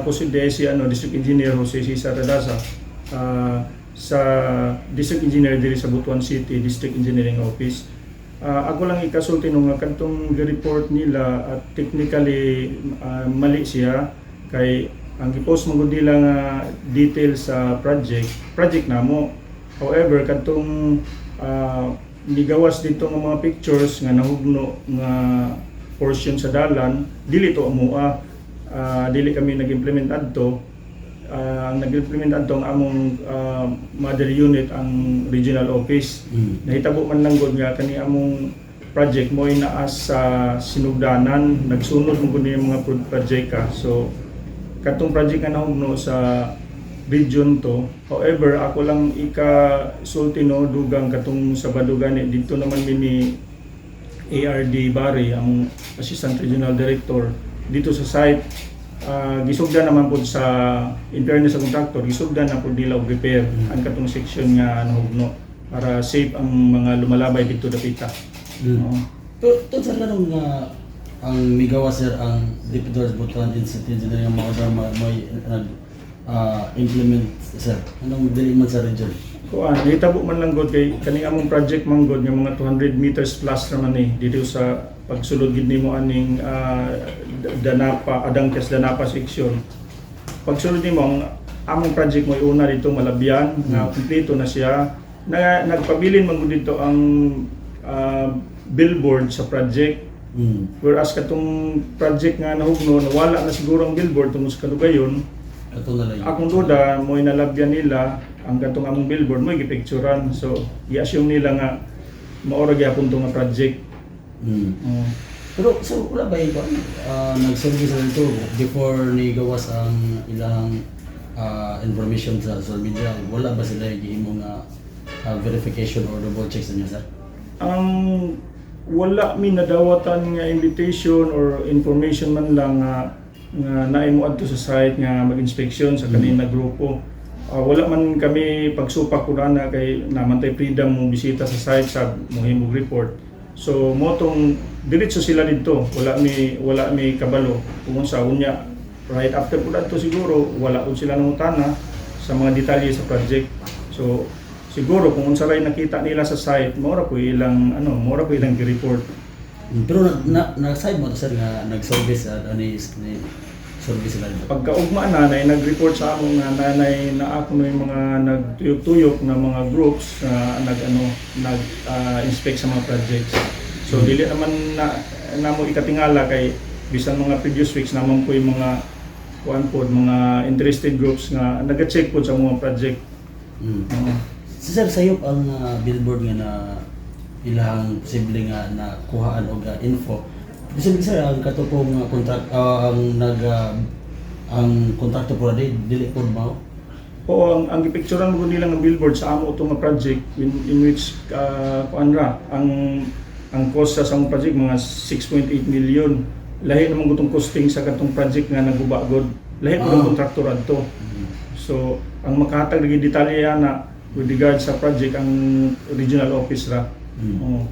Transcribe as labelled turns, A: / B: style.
A: Ako si Desi, ano, District Engineer Jose Cesar Radasa ah, sa District Engineer diri sa Butuan City District Engineering Office. Ah, ako lang ikasulti nung kantong report nila at technically ah, mali siya. Kay ang gipost mo gud nila nga detail sa project project namo however katong ah, nigawas dito nga mga pictures nga nahugno nga portion sa dalan dili to amoa Ah, dili kami nag-implement adto. Ah, ang nag-implement adto ang among ah, mother unit ang regional office.
B: Mm.
A: nahitabo man lang gud nga kani among project mo naa sa sinugdanan. Nagsunod mo kundi mga pro- project ka. So katong project nga nahugno sa region to however ako lang ika sulti no dugang katong Sabado gani. Dito naman mini ARD Bari ang Assistant Regional Director dito sa site ah, gisugdan naman po sa in fairness sa contractor gisugdan na po nila og repair ang katong section nga nahugno para safe ang mga lumalabay dito dapita
B: Mm.
A: Oo.
B: Pero sa tanong nga ang migawa sir ang Deputy Butuan Institute Engineering mga mo may nag ah, implement sir. Anong dili man sa region?
A: kuan nahitabo man lang gud kay kani among project man gud nga mga 200 meters plus naman eh dito sa pagsulod gid nimo aning ah, D- Danapa Adang Kes Danapa section. Pagsulod nimo ang among project mo una dito malabyan nga kumpleto na siya. Na nagpabilin man dito ang ah, billboard sa project.
B: Mm.
A: whereas katong project nga nahugno nawala na siguro ang billboard tungod sa
B: na yun.
A: akong duda mo nalabyan nila ang katong among billboard mo gipicturean so i-assume nila nga maora gyapon to nga project
B: Mm.
A: Mm.
B: Pero so wala ba ito? Uh, nag-service na ito before ni gawas ang ilang ah, information sa social media. Wala ba sila yung nga ah, verification or double checks niya sir?
A: ang wala mi nadawatan nga invitation or information man lang nga nga naay mo adto sa site nga mag-inspection sa kanina grupo Ah, wala man kami pagsupak ko na kay namantay freedom mo bisita sa site sa mohimog report so motong diretso sila dito. Wala mi wala mi kabalo. Kung sa unya right after po to siguro wala po sila nangutana sa mga detalye sa project. So siguro kung unsa ray nakita nila sa site mora po ilang ano mora po ilang report
B: Mm. Pero na, na, side mo to sir nga nag-service at ani ni service sila dito.
A: pagkaugma na na nag-report sa among nga nanay na ako na yung mga nagtuyok-tuyok na mga groups na nag ano nag ah, inspect sa mga projects. So
B: Hmm.
A: dili naman na namo ikatingala kay bisan mga previous weeks naman po yung mga kuan po mga interested groups nga nag-check po sa mga project.
B: Mm. Si sir sayop ang ah, billboard nga na ilang posible nga na kuhaan og ah, info. Bisa sir ang katupong nga contract ah, ang nag ah, ang kontrakto po dili dili po mao.
A: Oo, ang ang gipicturean mo nila ng billboard sa amo ito nga project in, in which uh, ra ang ang cost sa samong project mga 6.8 million. Lahi naman gutong costing sa katong project nga naguba god. Lahi
B: Ah.
A: ko kontraktor adto. So, ang makahatag lagi detalye na with regard sa project ang regional office ra.
B: Mm.
A: Oo.